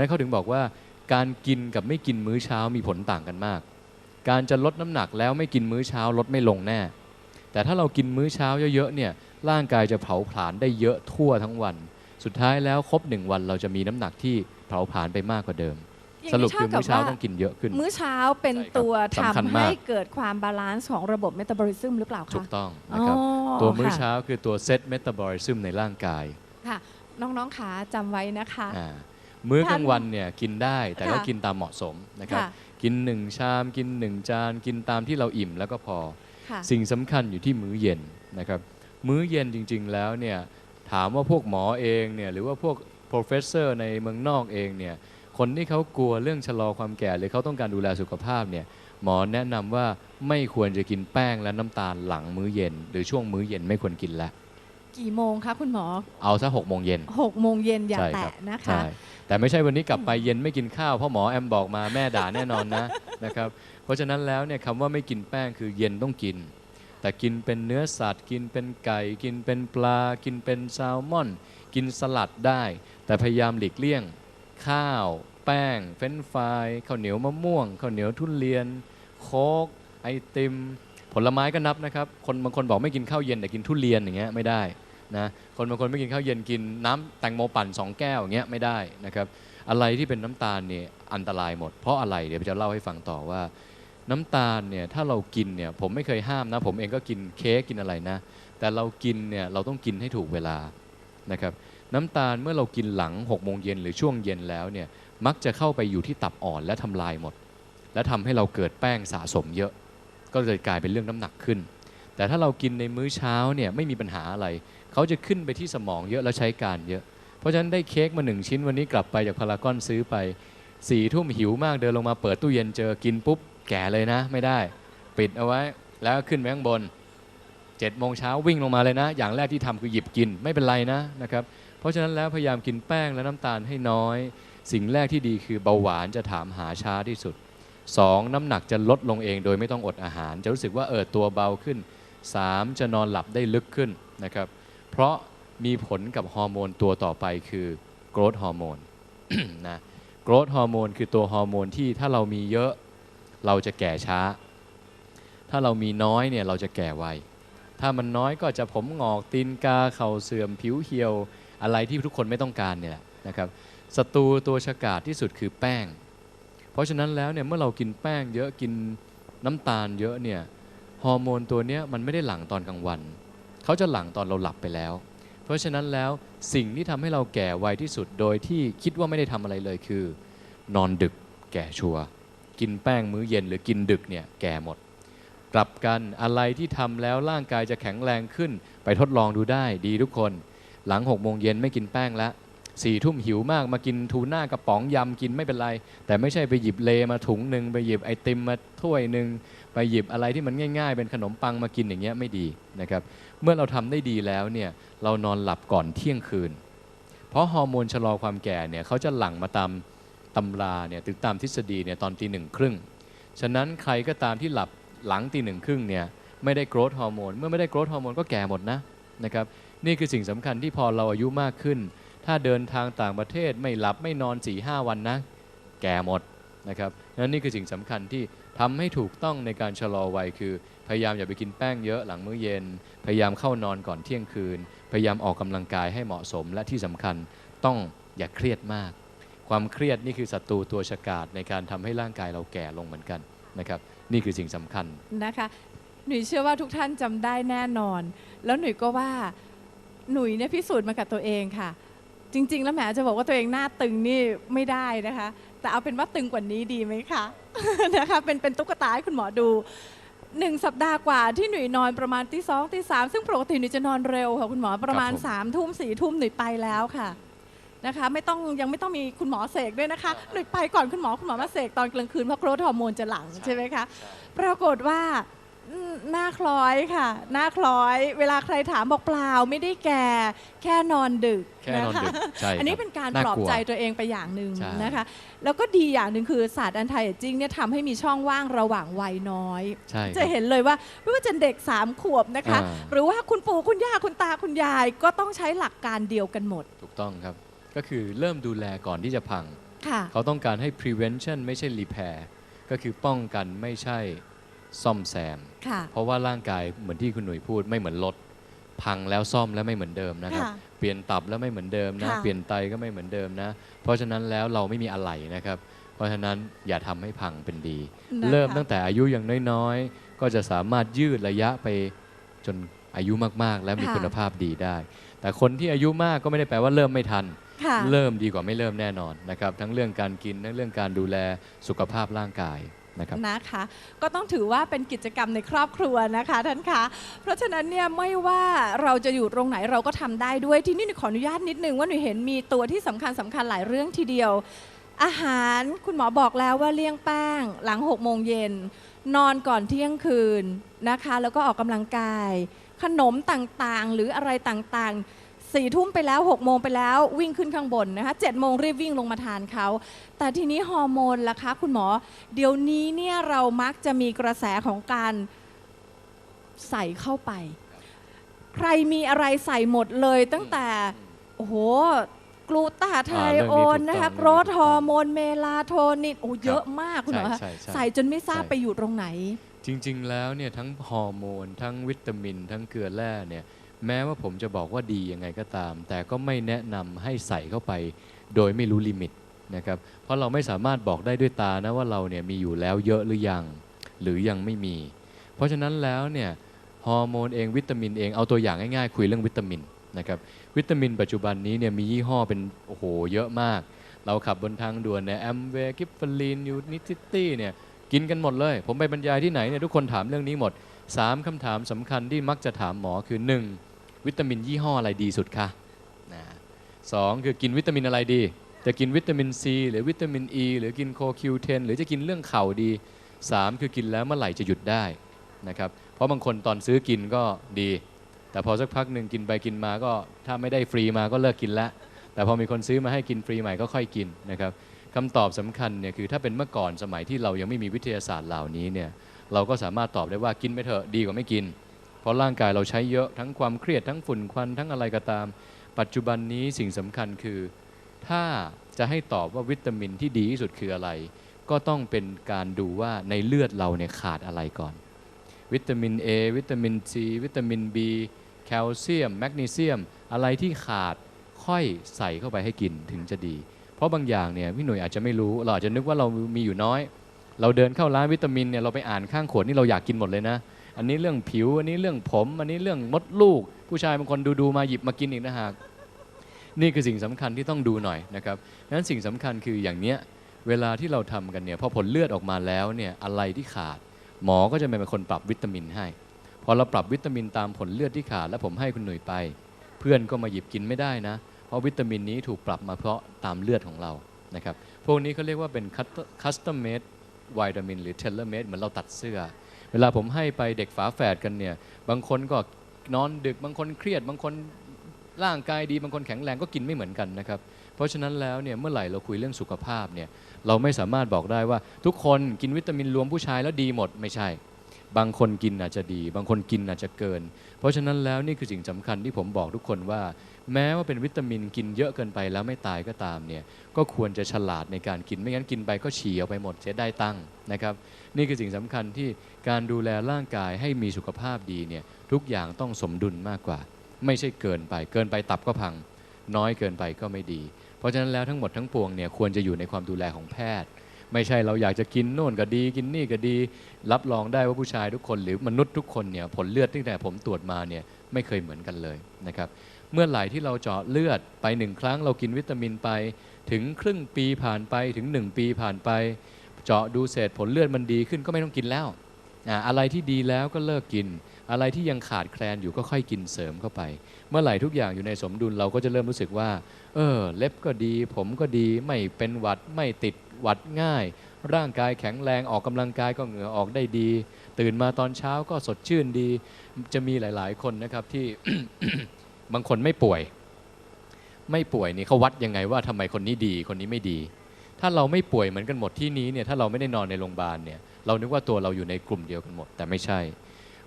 นั้นเขาถึงบอกว่า การกินกับไม่กินมื้อเช้ามีผลต่างกันมาก การจะลดน้ำหนักแล้วไม่กินมื้อเช้าลดไม่ลงแน่ แต่ถ้าเรากินมื้อเช้าเยอะๆเนี่ยร่างกายจะเผาผลาญได้เยอะทั่วทั้งวัน สุดท้ายแล้วครบหนึ่งวันเราจะมีน้ำหนักที่เผาผลาญไปมากกว่าเดิมอย่างสรุปนี้คือเท่ากับมื้อเช้าว่าต้องกินเยอะขึ้น มื้อเช้าเป็นใช่ครับตัวสำคัญทำมากให้เกิดความบาลานซ์ของระบบเมตาบอลิซึมหรือเปล่าถูคะกต้องนะครับอ๋อตัวมื้อค่ะเช้าคือตัวเซตเมตาบอลิซึมในร่างกาย ค่ะ น้องๆขาจำไว้นะคะอ่า มื้อกลางทานวันเนี่ยกินได้แต่ก็ค่ะกินตามเหมาะสมนะครับค่ะ กินหนึ่งชามกินหนึ่งจานกินตามที่เราอิ่มแล้วก็พอ ค่ะ สิ่งสำคัญอยู่ที่มื้อเย็นนะครับ มื้อเย็นจริง ๆ แล้วเนี่ยถามว่าพวกหมอเองเนี่ยหรือว่าพวก professor ในเมืองนอกเองเนี่ยคนที่เขากลัวเรื่องชะลอความแก่ หรือเขาต้องการดูแลสุขภาพเนี่ยหมอแนะนำว่าไม่ควรจะกินแป้งและน้ำตาลหลังมื้อเย็น หรือช่วงมื้อเย็นไม่ควรกินแล้ว กี่โมงคะคุณหมอเอาซะหกโมงเย็นหกโมงเย็นอย่าใช่คแตะรับนะคะ ใช่แต่ไม่ใช่วันนี้กลับไปเย็นไม่กินข้าวเพราะหมอแอมบอกมาแม่ด่าแน่นอนนะ นะครับเพราะฉะนั้นแล้วเนี่ยคำว่าไม่กินแป้งคือเย็นต้องกิน แต่กินเป็นเนื้อสัตว์ กินเป็นไก่ กินเป็นปลา กินเป็นแซลมอน กินสลัดได้ แต่พยายามหลีกเลี่ยง ข้าว แป้ง เฟรนช์ฟรายข้าวเหนียวมะม่วงข้าวเหนียวทุเรียน โค้กไอติม ผลไม้ก็นับนะครับ คนบางคนบอกไม่กินข้าวเย็นแต่กินทุเรียนอย่างเงี้ยไม่ได้นะคนบางคนไม่กินข้าวเย็นกินน้ำแตงโมปั่นสองแก้วอย่างเงี้ยไม่ได้นะครับ อะไรที่เป็นน้ำตาลเนี่ยอันตรายหมด เพราะอะไรเดี๋ยวจะเล่าให้ฟังต่อว่า น้ำตาลเนี่ยถ้าเรากินเนี่ยผมไม่เคยห้ามนะ ผมเองก็กินเค้กกินอะไรนะ แต่เรากินเนี่ยเราต้องกินให้ถูกเวลานะครับน้ำตาลเมื่อเรากินหลัง6กโมงเย็นหรือช่วงเย็นแล้วเนี่ยมักจะเข้าไปอยู่ที่ตับอ่อนและทำลายหมด และทำให้เราเกิดแป้งสะสมเยอะ ก็เลยกลายเป็นเรื่องน้ำหนักขึ้น แต่ถ้าเรากินในมื้อเช้าเนี่ยไม่มีปัญหาอะไร เขาจะขึ้นไปที่สมองเยอะแล้วใช้การเยอะ เพราะฉะนั้นได้เค้กมาหนึ่งชิ้นวันนี้กลับไปจากพารากอนซื้อไปสี่ทุ่มหิวมากเดินลงมาเปิดตู้เย็นเจอกินปุ๊บแก่เลยนะ ไม่ได้ ปิดเอาไว้แล้วขึ้นไปข้างบน7จ็ดโมงเช้าวิ่งลงมาเลยนะ อย่างแรกที่ทำคือหยิบกินไม่เป็นไรนะนะครับเพราะฉะนั้นแล้วพยายามกินแป้งและน้ำตาลให้น้อย สิ่งแรกที่ดีคือเบาหวานจะถามหาช้าที่สุด 2. น้ำหนักจะลดลงเองโดยไม่ต้องอดอาหาร จะรู้สึกว่าเออตัวเบาขึ้น 3. จะนอนหลับได้ลึกขึ้นนะครับ เพราะมีผลกับฮอร์โมนตัวต่อไปคือโกรทฮอร์โมนนะโกรทฮอร์โมนคือตัวฮอร์โมนที่ถ้าเรามีเยอะเราจะแก่ช้า ถ้าเรามีน้อยเนี่ยเราจะแก่ไว ถ้ามันน้อยก็จะผมงอกตีนกาเข่าเสื่อมผิวเหี่ยว อะไรที่ทุกคนไม่ต้องการเนี่ยนะครับศัตรูตัวฉกาจที่สุดคือแป้ง เพราะฉะนั้นแล้วเนี่ยเมื่อเรากินแป้งเยอะกินน้ำตาลเยอะเนี่ยฮอร์โมนตัวเนี้ยมันไม่ได้หลั่งตอนกลางวัน เขาจะหลั่งตอนเราหลับไปแล้ว เพราะฉะนั้นแล้วสิ่งที่ทำให้เราแก่ไวที่สุดโดยที่คิดว่าไม่ได้ทำอะไรเลยคือ นอนดึกแก่ชัวร์กินแป้งมื้อเย็นหรือกินดึกเนี่ยแก่หมด กลับกันอะไรที่ทำแล้วร่างกายจะแข็งแรงขึ้น ไปทดลองดูได้ดีทุกคน หลัง6กโมงเย็นไม่กินแป้งแล้ว สี่ทุ่มหิวมากมากินทูน่ากระป๋องยำกินไม่เป็นไร แต่ไม่ใช่ไปหยิบเลมาถุงหนึ่งไปหยิบไอติมมาถ้วยหนึ่งไปหยิบอะไรที่มันง่ายๆ เป็นขนมปังมากินอย่างเงี้ยไม่ดีนะครับเมื่อเราทำได้ดีแล้วเนี่ยเรานอนหลับก่อนเที่ยงคืน เพราะฮอร์โมนชะลอความแก่เนี่ยเขาจะหลั่งมาตามตำราเนี่ยถึงตามทฤษฎีเนี่ยตอนตีหนึ่งครึ่งฉะนั้นใครก็ตามที่หลับหลังตีหนึ่งครึ่งเนี่ยไม่ได้โกรทฮอร์โมนเมื่อไม่ได้โกรทฮอร์โมนก็แก่หมดนะนะครับนี่คือสิ่งสำคัญที่พอเราอายุมากขึ้น ถ้าเดินทางต่างประเทศไม่หลับไม่นอน4ีหวันนะ แก่หมดนะครับนั้นนี่คือสิ่งสำคัญที่ทำให้ถูกต้องในการชะลอวัยคือ พยายามอย่าไปกินแป้งเยอะหลังมื้อเย็น พยายามเข้านอนก่อนเที่ยงคืน พยายามออกกำลังกายให้เหมาะสม และที่สำคัญต้องอย่าเครียดมาก ความเครียดนี่คือศัตรูตัวฉกาจในการทำให้ร่างกายเราแก่ลงเหมือนกันนะครับ นี่คือสิ่งสำคัญนะคะหนุ่ยเชื่อว่าทุกท่านจำได้แน่นอน แล้วหนุ่ยก็ว่าหนุ่ยเนี่ยพิสูจน์มากับตัวเองค่ะ จริง ๆ แล้วแหมจะบอกว่าตัวเองหน้าตึงนี่ไม่ได้นะคะ แต่เอาเป็นว่าตึงกว่านี้ดีไหมคะ นะคะเป็นเป็นตุ๊กตาให้คุณหมอดูหนึ่งสัปดาห์กว่าที่หนุ่ยนอนประมาณตีสองตีสามซึ่งปกติหนุ่ยจะนอนเร็วค่ะคุณหมอประมาณครับผม สามทุ่มสี่ทุ่มหนุ่ยไปแล้วค่ะนะคะไม่ต้องยังไม่ต้องมีคุณหมอเสกด้วยนะคะหนุ่ยไปก่อนคุณหมอคุณหมอมาเสกตอนกลางคืนเพราะโกรทฮอร์โมนจะหลั่งใช่ไหมคะปรากฏว่าอืม หน้าคล้อยค่ะ หน้าคล้อย เวลาใครถามบอกเปล่าไม่ได้แก่ แค่นอนดึกแค่นอนดึกะะใช่อันนี้ครับเป็นการน่าปลอบกลัวใจตัวเองไปอย่างหนึ่งใช่นะคะ แล้วก็ดีอย่างหนึ่งคือศาสตร์อันไทเอจิ้งเนี่ยทำให้มีช่องว่างระหว่างวัยน้อยใช่คจะรับเห็นเลยว่าไม่ว่าจะเด็กสามขวบนะคะอ่าหรือว่าคุณปู่คุณย่าคุณตาคุณยาย ก็ต้องใช้หลักการเดียวกันหมด ถูกต้องครับ ก็คือเริ่มดูแลก่อนที่จะพังค่ะเขาต้องการให้ prevention ไม่ใช่ repair ก็คือป้องกันไม่ใช่ซ่อมแซม ค่ะ เพราะว่าร่างกายเหมือนที่คุณหนุ่ยพูดไม่เหมือนรถพังแล้วซ่อมแล้วไม่เหมือนเดิมนะครับ ค่ะเปลี่ยนตับแล้วไม่เหมือนเดิมนะ ค่ะ เปลี่ยนไตก็ไม่เหมือนเดิมนะ เพราะฉะนั้นแล้วเราไม่มีอะไรนะครับ เพราะฉะนั้นอย่าทำให้พังเป็นดี นะคะเริ่มตั้งแต่อายุยังน้อยๆ ก็จะสามารถยืดระยะไปจนอายุมากๆ และมีค่ะ คุณภาพดีได้ แต่คนที่อายุมากก็ไม่ได้แปลว่าเริ่มไม่ทัน ค่ะ เริ่มดีกว่าไม่เริ่มแน่นอนนะครับ ทั้งเรื่องการกินทั้งเรื่องการดูแลสุขภาพร่างกาย นะครับนะคะก็ต้องถือว่าเป็นกิจกรรมในครอบครัวนะคะท่านคะเพราะฉะนั้นเนี่ยไม่ว่าเราจะอยู่ตรงไหนเราก็ทำได้ด้วยที่นี่ขออนุญาตนิดนึงว่าหนูเห็นมีตัวที่สำคัญสำคัญหลายเรื่องทีเดียว อาหารคุณหมอบอกแล้วว่าเลี่ยงแป้ง หลัง6โมงเย็นนอนก่อนเที่ยงคืนนะคะ แล้วก็ออกกำลังกาย ขนมต่างๆ หรืออะไรต่างๆ สี่ทุ่มไปแล้ว6โมงไปแล้ววิ่งขึ้นข้างบนนะคะเจ็ดโมงรีบวิ่งลงมาทานเขาแต่ทีนี้ฮอร์โมนล่ะคะคุณหมอ เดี๋ยวนี้เนี่ยเรามักจะมีกระแสของการใส่เข้าไป ใครมีอะไรใส่หมดเลยตั้งแต่ โอ้โหกลูตาไทอ่าเรื่องโอนี้ถูกนต้องนะคะเรื่องนี้โกรทถูกต้องฮอร์โมนเมลาโทนินโอ้เยอะมากคุณหมอคะใช่ใช่ใช่ใส่จนไม่ทราบใช่ไปอยู่ตรงไหน จริง ๆ แล้วเนี่ยทั้งฮอร์โมน ทั้งวิตามิน ทั้งเกลือแร่เนี่ย แม้ว่าผมจะบอกว่าดียังไงก็ตาม แต่ก็ไม่แนะนำให้ใส่เข้าไป โดยไม่รู้ลิมิตนะครับ เพราะเราไม่สามารถบอกได้ด้วยตานะว่าเราเนี่ยมีอยู่แล้วเยอะหรือยัง หรือยังไม่มี เพราะฉะนั้นแล้วเนี่ยฮอร์โมนเองวิตามินเองเอาตัวอย่างง่ายๆ คุยเรื่องวิตามินนะครับวิตามินปัจจุบันนี้เนี่ยมียี่ห้อเป็นโอ้โหเยอะมาก เราขับบนทางด่วนเนี่ยแอมเวย์กิฟฟลีนยูนิซิตี้เนี่ยกินกันหมดเลย ผมไปบรรยายที่ไหนเนี่ยทุกคนถามเรื่องนี้หมด 3คำถามสำคัญที่มักจะถามหมอคือ 1. วิตามินยี่ห้ออะไรดีสุดคะนะสองคือกินวิตามินอะไรดี จะกินวิตามินซีหรือวิตามินอ e, ีหรือกินโคคิวเทนหรือจะกินเรื่องเข่าดี 3 คือกินแล้วเมื่อไหร่จะหยุดได้นะครับเพราะบางคนตอนซื้อกินก็ดี แต่พอสักพักหนึ่งกินไปกินมาก็ถ้าไม่ได้ฟรีมาก็เลิกกินละแต่พอมีคนซื้อมาให้กินฟรีใหม่ก็ค่อยกินนะครับคำตอบสำคัญเนี่ยคือถ้าเป็นเมื่อก่อนสมัยที่เรายังไม่มีวิทยาศาสตร์เหล่านี้เนี่ยเราก็สามารถตอบได้ว่ากินไปเถอะดีกว่าไม่กิน เพราะร่างกายเราใช้เยอะทั้งความเครียดทั้งฝุ่นควันทั้งอะไรก็ตาม ปัจจุบันนี้สิ่งสำคัญคือ ถ้าจะให้ตอบว่าวิตามินที่ดีที่สุดคืออะไร ก็ต้องเป็นการดูว่าในเลือดเราเนี่ยขาดอะไรก่อน วิตามิน A วิตามิน C วิตามิน B แคลเซียม แมกนีเซียม อะไรที่ขาดค่อยใส่เข้าไปให้กินถึงจะดี เพราะบางอย่างเนี่ยพี่หนุ่ยอาจจะไม่รู้เราอาจจะนึกว่าเรามีอยู่น้อย เราเดินเข้าร้านวิตามินเนี่ยเราไปอ่านข้างขวดนี่เราอยากกินหมดเลยนะ อันนี้เรื่องผิว อันนี้เรื่องผม อันนี้เรื่องมดลูก ผู้ชายบางคนดูดูๆมาหยิบมากินอีกนะฮะนี่คือสิ่งสำคัญที่ต้องดูหน่อยนะครับนั้นสิ่งสำคัญคืออย่างเนี้ยเวลาที่เราทำกันเนี่ยพอผลเลือดออกมาแล้วเนี่ยอะไรที่ขาด หมอก็จะเป็นคนปรับวิตามินให้ พอเราปรับวิตามินตามผลเลือดที่ขาด แล้วผมให้คุณหนุ่ยไป เพื่อนก็มาหยิบกินไม่ได้นะ เพราะวิตามินนี้ถูกปรับมาเพราะตามเลือดของเรานะครับพวกนี้เขาเรียกว่าเป็น custom made วิตามินหรือ tailor made เหมือนเราตัดเสื้อ เวลาผมให้ไปเด็กฝาแฝดกันเนี่ย บางคนก็นอนดึก บางคนเครียด บางคนร่างกายดี บางคนแข็งแรงก็กินไม่เหมือนกันนะครับ เพราะฉะนั้นแล้วเนี่ยเมื่อไหร่เราคุยเรื่องสุขภาพเนี่ยเราไม่สามารถบอกได้ว่าทุกคนกินวิตามินรวมผู้ชายแล้วดีหมดไม่ใช่ บางคนกินอาจจะดี บางคนกินอาจจะเกิน เพราะฉะนั้นแล้วนี่คือสิ่งสำคัญที่ผมบอกทุกคนว่า แม้ว่าเป็นวิตามินกินเยอะเกินไปแล้วไม่ตายก็ตามเนี่ยก็ควรจะฉลาดในการกินไม่งั้นกินไปก็ฉี่เอาไปหมดเสียได้ตั้งนะครับนี่คือสิ่งสำคัญที่การดูแลร่างกายให้มีสุขภาพดีเนี่ยทุกอย่างต้องสมดุลมากกว่า ไม่ใช่เกินไป เกินไปตับก็พัง น้อยเกินไปก็ไม่ดี เพราะฉะนั้นแล้วทั้งหมดทั้งปวงเนี่ยควรจะอยู่ในความดูแลของแพทย์ ไม่ใช่เราอยากจะกินโน่นก็ดี กินนี่ก็ดี รับรองได้ว่าผู้ชายทุกคน หรือมนุษย์ทุกคนเนี่ยผลเลือดตั้งแต่ผมตรวจมาเนี่ยไม่เคยเหมือนกันเลยนะครับเมื่อไหร่ที่เราเจาะเลือดไปหนึ่งครั้งเรากินวิตามินไป ถึงครึ่งปีผ่านไปถึงหนึ่งปีผ่านไป เจาะดูเศษผลเลือดมันดีขึ้นก็ไม่ต้องกินแล้วอ่าอะไรที่ดีแล้วก็เลิกกิน อะไรที่ยังขาดแคลนอยู่ก็ค่อยกินเสริมเข้าไป เมื่อไหร่ทุกอย่างอยู่ในสมดุลเราก็จะเริ่มรู้สึกว่า เออ เล็บก็ดี ผมก็ดีไม่เป็นหวัดไม่ติด หวัดง่าย ร่างกายแข็งแรงออกกำลังกายก็เหงื่อออกได้ดี ตื่นมาตอนเช้าก็สดชื่นดี จะมีหลาย ๆ คนนะครับที่บางคนไม่ป่วย ไม่ป่วยนี่เขาวัดยังไงว่าทำไมคนนี้ดีคนนี้ไม่ดี ถ้าเราไม่ป่วยเหมือนกันหมดที่นี้เนี่ยถ้าเราไม่ได้นอนในโรงพยาบาลเนี่ยเรานึกว่าตัวเราอยู่ในกลุ่มเดียวกันหมด แต่ไม่ใช่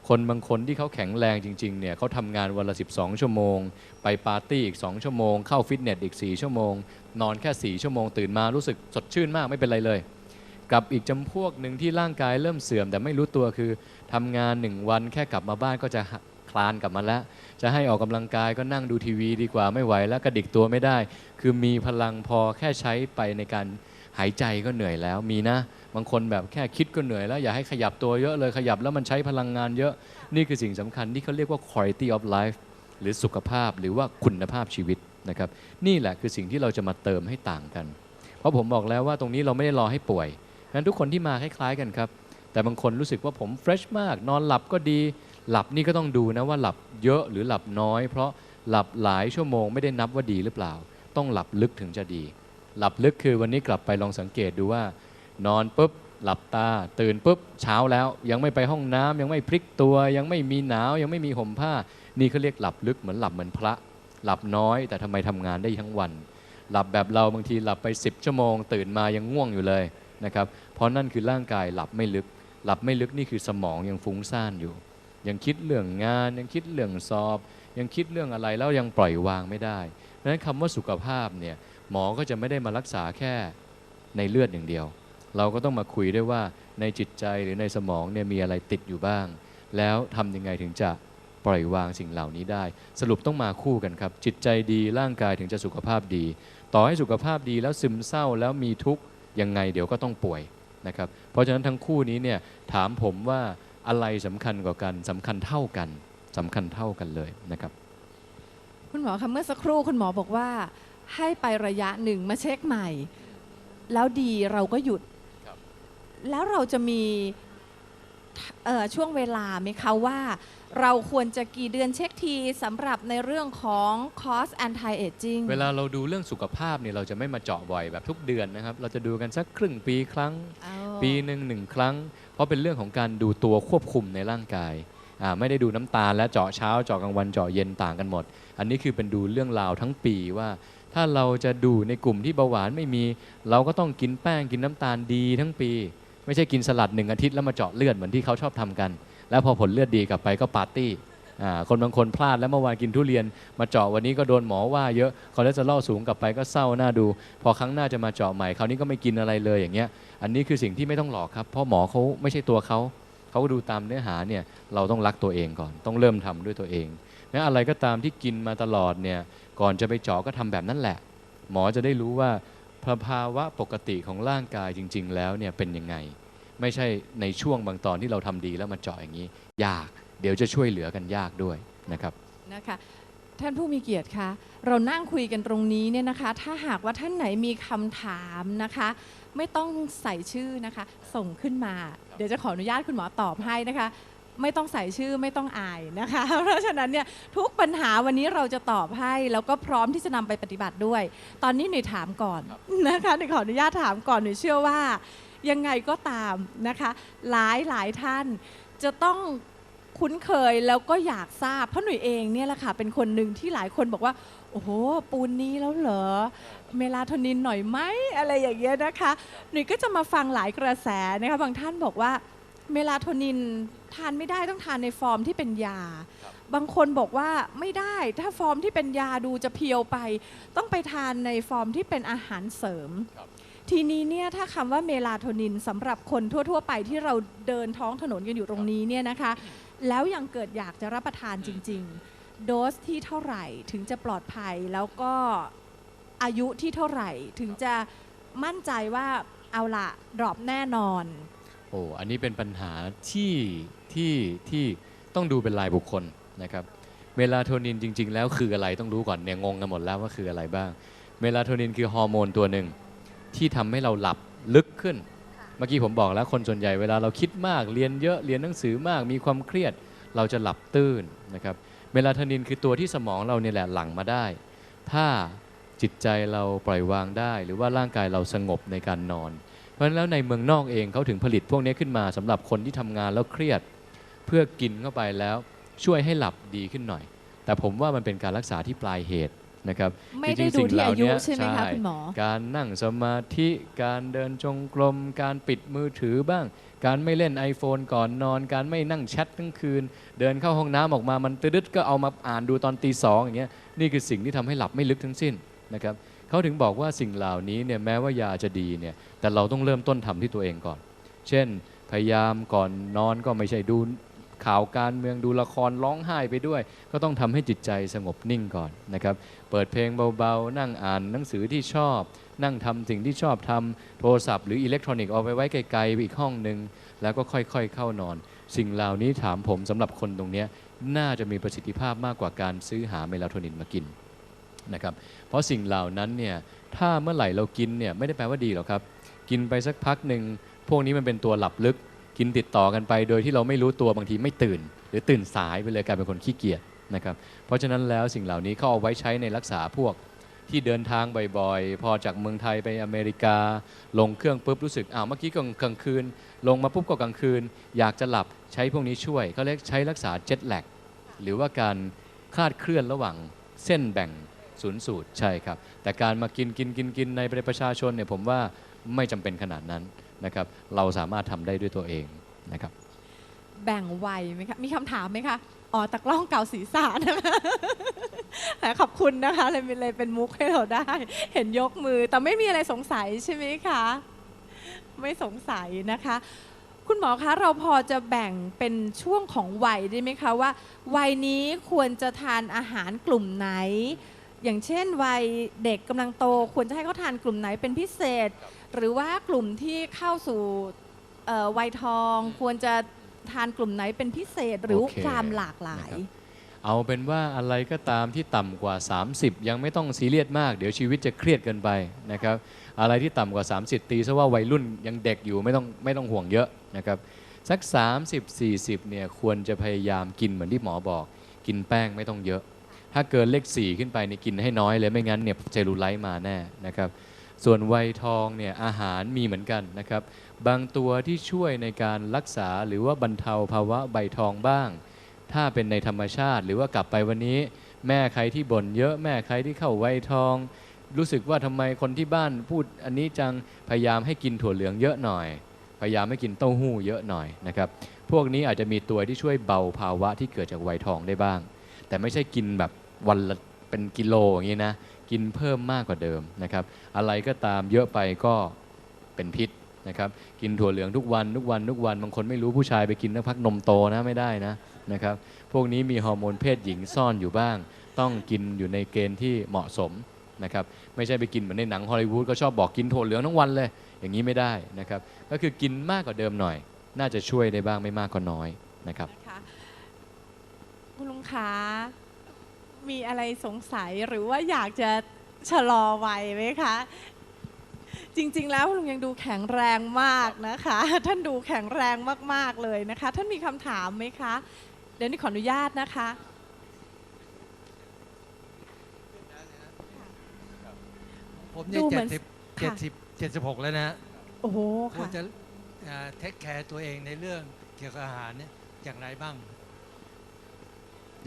คนบางคนที่เขาแข็งแรงจริงๆเนี่ยเขาทำงานวันละ 12 ชั่วโมง ไปปาร์ตี้อีก 2 ชั่วโมง เข้าฟิตเนสอีก 4 ชั่วโมง นอนแค่ 4 ชั่วโมง ตื่นมารู้สึกสดชื่นมากไม่เป็นไรเลย กับอีกจำพวกหนึ่งที่ร่างกายเริ่มเสื่อม แต่ไม่รู้ตัวคือทำงาน 1 วันแค่กลับมาบ้านก็จะคลานกลับมาแล้ว จะให้ออกกำลังกายก็นั่งดูทีวีดีกว่าไม่ไหวแล้วกระดิกตัวไม่ได้ คือมีพลังพอแค่ใช้ไปในการหายใจก็เหนื่อยแล้วมีนะ บางคนแบบแค่คิดก็เหนื่อยแล้ว อย่าให้ขยับตัวเยอะเลยขยับแล้วมันใช้พลังงานเยอะ นี่คือสิ่งสำคัญที่เขาเรียกว่า quality of life หรือสุขภาพหรือว่าคุณภาพชีวิตนะครับ นี่แหละคือสิ่งที่เราจะมาเติมให้ต่างกัน เพราะผมบอกแล้วว่าตรงนี้เราไม่ได้รอให้ป่วยงั้นทุกคนที่มาคล้ายๆกันครับ แต่บางคนรู้สึกว่าผมเฟรชมาก นอนหลับก็ดี หลับนี่ก็ต้องดูนะว่าหลับเยอะหรือหลับน้อย เพราะหลับหลายชั่วโมงไม่ได้นับว่าดีหรือเปล่า ต้องหลับลึกถึงจะดี หลับลึกคือวันนี้กลับไปลองสังเกตดูว่า นอนปุ๊บหลับตา ตื่นปุ๊บเช้าแล้ว ยังไม่ไปห้องน้ำยังไม่พลิกตัว ยังไม่มีหนาว ยังไม่มีห่มผ้า นี่เขาเรียกหลับลึกเหมือนหลับเหมือนพระ หลับน้อยแต่ทำไมทำงานได้ทั้งวัน หลับแบบเราบางทีหลับไป 10 ชั่วโมง ตื่นมายังง่วงอยู่เลยนะครับเพราะนั่นคือร่างกายหลับไม่ลึก หลับไม่ลึกนี่คือสมองยังฟุ้งซ่านอยู่ ยังคิดเรื่องงาน ยังคิดเรื่องสอบ ยังคิดเรื่องอะไรแล้วยังปล่อยวางไม่ได้เพราะฉะนั้นคำว่าสุขภาพเนี่ยหมอก็จะไม่ได้มารักษาแค่ในเลือดอย่างเดียว เราก็ต้องมาคุยด้วยว่าในจิตใจหรือในสมองเนี่ยมีอะไรติดอยู่บ้าง แล้วทำยังไงถึงจะปล่อยวางสิ่งเหล่านี้ได้ สรุปต้องมาคู่กันครับ จิตใจดีร่างกายถึงจะสุขภาพดี ต่อให้สุขภาพดีแล้วซึมเศร้าแล้วมีทุกข์ยังไงเดี๋ยวก็ต้องป่วยนะครับเพราะฉะนั้นทั้งคู่นี้เนี่ยถามผมว่าอะไรสำคัญกว่ากันสำคัญเท่ากันสำคัญเท่ากันเลยนะครับ คุณหมอคะเมื่อสักครู่คุณหมอบอกว่า ให้ไประยะหนึ่งมาเช็คใหม่ แล้วดีเราก็หยุด แล้วเราจะมีเอ่อช่วงเวลาไหมคะว่าเราควรจะกี่เดือนเช็คทีสำหรับในเรื่องของ cost anti aging เวลาเราดูเรื่องสุขภาพเนี่ยเราจะไม่มาเจาะบ่อยแบบทุกเดือนนะครับ เราจะดูกันสักครึ่งปีครั้งเอาปีหนึ่งหนึ่งครั้ง เพราะเป็นเรื่องของการดูตัวควบคุมในร่างกายอ่าไม่ได้ดูน้ำตาลและเจาะเช้าเจาะกลางวันเจาะเย็นต่างกันหมด อันนี้คือเป็นดูเรื่องราวทั้งปีว่า ถ้าเราจะดูในกลุ่มที่เบาหวานไม่มี เราก็ต้องกินแป้งกินน้ำตาลดีทั้งปี ไม่ใช่กินสลัดหนึ่งอาทิตย์แล้วมาเจาะเลือดเหมือนที่เขาชอบทำกัน แล้วพอผลเลือดดีกลับไปก็ปาร์ตี้คนบางคนพลาดแล้วเมื่อวานกินทุเรียน มาเจาะวันนี้ก็โดนหมอว่าเยอะคอเลสเตอรอลสูงกลับไปก็เศร้าหน้าดู พอครั้งหน้าจะมาเจาะใหม่คราวนี้ก็ไม่กินอะไรเลยอย่างเงี้ย อันนี้คือสิ่งที่ไม่ต้องหลอกครับ เพราะหมอเขาไม่ใช่ตัวเขาเขาก็ดูตามเนื้อหาเนี่ยเราต้องรักตัวเองก่อน ต้องเริ่มทำด้วยตัวเองแม้อะไรก็ตามที่กินมาตลอดเนี่ยก่อนจะไปเจาะก็ทำแบบนั้นแหละ หมอจะได้รู้ว่า ภาวะปกติของร่างกายจริง ๆ แล้วเนี่ยเป็นยังไง ไม่ใช่ในช่วงบางตอนที่เราทำดีแล้วมาเจาะอย่างนี้ ยาก เดี๋ยวจะช่วยเหลือกันยากด้วยนะครับนะคะท่านผู้มีเกียรติคะเรานั่งคุยกันตรงนี้เนี่ยนะคะ ถ้าหากว่าท่านไหนมีคำถามนะคะ ไม่ต้องใส่ชื่อนะคะ ส่งขึ้นมา เดี๋ยวจะขออนุญาตคุณหมอตอบให้นะคะ ไม่ต้องใส่ชื่อไม่ต้องอายนะคะ เพราะฉะนั้นเนี่ยทุกปัญหาวันนี้เราจะตอบให้ แล้วก็พร้อมที่จะนำไปปฏิบัติด้วย ตอนนี้หนูถามก่อนนะคะหนูขออนุญาตถามก่อนหนูเชื่อว่า ยังไงก็ตามนะคะ หลายหลายท่านจะต้องคุ้นเคยแล้วก็อยากทราบเพราะหนุ่ยเองเนี่ยแหละค่ะเป็นคนหนึ่งที่หลายคนบอกว่า โอ้โห ปูนนี้แล้วเหรอ เมลาโทนินหน่อยไหมอะไรอย่างเงี้ยนะคะ หนุ่ยก็จะมาฟังหลายกระแสนะคะบางท่านบอกว่า เมลาโทนินทานไม่ได้ต้องทานในฟอร์มที่เป็นยา บางคนบอกว่าไม่ได้ถ้าฟอร์มที่เป็นยาดูจะเพียวไป ต้องไปทานในฟอร์มที่เป็นอาหารเสริมครับทีนี้เนี่ยถ้าคำว่าเมลาโทนินสำหรับคนทั่ว ๆ ไปที่เราเดินท้องถนนกันอยู่ตรงนี้เนี่ยนะคะ แล้วยังเกิดอยากจะรับประทานจริง ๆ โดสที่เท่าไหร่ถึงจะปลอดภัยแล้วก็อายุที่เท่าไหร่ถึงจะมั่นใจว่าเอาละดรอปแน่นอนโอ้อันนี้เป็นปัญหาที่ที่ที่ต้องดูเป็นรายบุคคลนะครับเมลาโทนินจริง ๆ แล้วคืออะไรต้องรู้ก่อนเนี่ยงงกันหมดแล้วว่าคืออะไรบ้าง เมลาโทนินคือฮอร์โมนตัวหนึ่งที่ทำให้เราหลับลึกขึ้น เมื่อกี้ผมบอกแล้วคนส่วนใหญ่เวลาเราคิดมากเรียนเยอะเรียนหนังสือมากมีความเครียดเราจะหลับตื้นนะครับเมลาโทนินคือตัวที่สมองเราเนี่ยแหละหลั่งมาได้ ถ้าจิตใจเราปล่อยวางได้ หรือว่าร่างกายเราสงบในการนอน เพราะฉะนั้นแล้วในเมืองนอกเองเขาถึงผลิตพวกนี้ขึ้นมาสำหรับคนที่ทำงานแล้วเครียด เพื่อกินเข้าไปแล้วช่วยให้หลับดีขึ้นหน่อย แต่ผมว่ามันเป็นการรักษาที่ปลายเหตุนะครับไม่ได้จริงๆดูที่อายุสิ่งเหล่านี้ใช่ไหมคะคุณหมอ การนั่งสมาธิการเดินจงกรม การปิดมือถือบ้าง การไม่เล่น iPhone ก่อนนอน การไม่นั่งแชททั้งคืน เดินเข้าห้องน้ำออกมามันตืดๆก็เอามาอ่านดูตอนตีสองอย่างเงี้ยนี่คือสิ่งที่ทำให้หลับไม่ลึกทั้งสิ้นนะครับ เขาถึงบอกว่าสิ่งเหล่านี้เนี่ยแม้ว่ายาจะดีเนี่ยแต่เราต้องเริ่มต้นทำที่ตัวเองก่อน เช่น พยายามก่อนนอนก็ไม่ใช่ดูข่าวการเมืองดูละครร้องไห้ไปด้วย ก็ต้องทำให้จิตใจสงบนิ่งก่อนนะครับเปิดเพลงเบาๆ นั่งอ่านหนังสือที่ชอบ นั่งทำสิ่งที่ชอบทำโทรศัพท์หรืออิเล็กทรอนิกส์เอาไปไว้ไกลๆไปอีกห้องหนึ่งแล้วก็ค่อยๆเข้านอน สิ่งเหล่านี้ถามผมสำหรับคนตรงเนี้ยน่าจะมีประสิทธิภาพมากกว่าการซื้อหาเมลาโทนินมากิน นะครับ เพราะสิ่งเหล่านั้นเนี่ยถ้าเมื่อไหร่เรากินเนี่ยไม่ได้แปลว่าดีหรอกครับ กินไปสักพักหนึ่งพวกนี้มันเป็นตัวหลับลึก กินติดต่อกันไปโดยที่เราไม่รู้ตัวบางทีไม่ตื่น หรือตื่นสายไปเลยกลายเป็นคนขี้เกียจนะครับเพราะฉะนั้นแล้วสิ่งเหล่านี้เขาเอาไว้ใช้ในรักษาพวกที่เดินทางบ่อยๆ พอจากเมืองไทยไปอเมริกา ลงเครื่องปุ๊บรู้สึกอ้าวเมื่อกี้กลางคืน ลงมาปุ๊บก็กลางคืน อยากจะหลับใช้พวกนี้ช่วยเขาเรียกใช้รักษาเจ็ตแลกหรือว่าการคลาดเคลื่อนระหว่างเส้นแบ่ง ศูนย์สูตรใช่ครับ แต่การมากินกินกินกินในประชาชนเนี่ยผมว่าไม่จำเป็นขนาดนั้นนะครับ เราสามารถทำได้ด้วยตัวเองนะครับ แบ่งวัยไหมคะ มีคำถามไหมคะ อ๋อตะกล้องเก่าศีรษะนะคะแต่ขอบคุณนะคะเลยเป็นเลยเป็นมุกให้เราได้ เห็นยกมือ แต่ไม่มีอะไรสงสัยใช่ไหมคะ ไม่สงสัยนะคะ คุณหมอคะ เราพอจะแบ่งเป็นช่วงของวัยได้ไหมคะว่า วัยนี้ควรจะทานอาหารกลุ่มไหน อย่างเช่นวัยเด็กกำลังโตควรจะให้เขาทานกลุ่มไหนเป็นพิเศษ หรือว่ากลุ่มที่เข้าสู่เอ่อวัยทองควรจะทานกลุ่มไหนเป็นพิเศษหรือโอเคความหลากหลายนะครับเอาเป็นว่าอะไรก็ตามที่ต่ำกว่า 30 ยังไม่ต้องซีเรียสมาก เดี๋ยวชีวิตจะเครียดเกินไปนะครับอะไรที่ต่ำกว่า 30 ตีซะว่าวัยรุ่นยังเด็กอยู่ไม่ต้องไม่ต้องห่วงเยอะนะครับสัก 30 40เนี่ยควรจะพยายามกินเหมือนที่หมอบอก กินแป้งไม่ต้องเยอะ ถ้าเกินเลข 4 ขึ้นไปเนี่ยกินให้น้อยเลยไม่งั้นเนี่ยเซลลูไลท์มาแน่นะครับ ส่วนวัยทองเนี่ยอาหารมีเหมือนกันนะครับ บางตัวที่ช่วยในการรักษาหรือว่าบรรเทาภาวะใบทองบ้าง ถ้าเป็นในธรรมชาติ หรือว่ากลับไปวันนี้ แม่ใครที่บ่นเยอะแม่ใครที่เข้าวัยทอง รู้สึกว่าทำไมคนที่บ้านพูดอันนี้จังพยายามให้กินถั่วเหลืองเยอะหน่อย พยายามให้กินเต้าหู้เยอะหน่อยนะครับพวกนี้อาจจะมีตัวที่ช่วยเบาภาวะที่เกิดจากวัยทองได้บ้าง แต่ไม่ใช่กินแบบ วันละเป็นกิโลอย่างนี้นะกินเพิ่มมากกว่าเดิมนะครับ อะไรก็ตามเยอะไปก็เป็นพิษนะครับ กินถั่วเหลืองทุกวันทุกวันทุกวันบางคนไม่รู้ผู้ชายไปกินแล้วพักนมโตนะไม่ได้นะนะครับ พวกนี้มีฮอร์โมนเพศหญิงซ่อนอยู่บ้าง ต้องกินอยู่ในเกณฑ์ที่เหมาะสมนะครับไม่ใช่ไปกินเหมือนในหนังฮอลลีวูดก็ชอบบอกกินถั่วเหลืองทั้งวันเลย อย่างนี้ไม่ได้นะครับ ก็คือกินมากกว่าเดิมหน่อย น่าจะช่วยได้บ้างไม่มากก็น้อยนะครับคุณลุงคะ มีอะไรสงสัยหรือว่าอยากจะชะลอวัยไหมคะ จริงๆ แล้วคุณลุงยังดูแข็งแรงมากนะคะ ท่านดูแข็งแรงมากๆเลยนะคะ ท่านมีคำถามไหมคะ เดี๋ยวนี้ขออนุญาตนะคะผมเนี่ยดูเหเจ็มืดอน สิบค่ะเจ็ดสิบเจ็ดสิบหกแล้วนะโอ้โหควรค่ะ จะเทคแคร์ตัวเองในเรื่องเกี่ยวกับอาหารเนี่ยอย่างไรบ้าง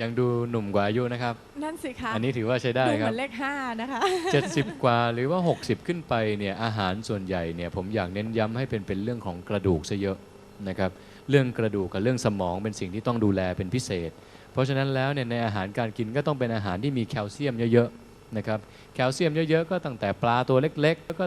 ยังดูหนุ่มกว่าอายุนะครับ นั่นสิคะอันนี้ถือว่าใช้ได้ดูคเหรัมืบอนเลขห้านะคะ 70 กว่าหรือว่า 60 ขึ้นไปเนี่ยอาหารส่วนใหญ่เนี่ยผมอยากเน้นย้ำให้เป็นเป็นเรื่องของกระดูกซะเยอะนะครับเรื่องกระดูกกับเรื่องสมองเป็นสิ่งที่ต้องดูแลเป็นพิเศษ เพราะฉะนั้นแล้วเนี่ยในอาหารการกินก็ต้องเป็นอาหารที่มีแคลเซียมเยอะๆนะครับแคลเซียมเยอะๆก็ตั้งแต่ปลาตัวเล็กๆแล้วก็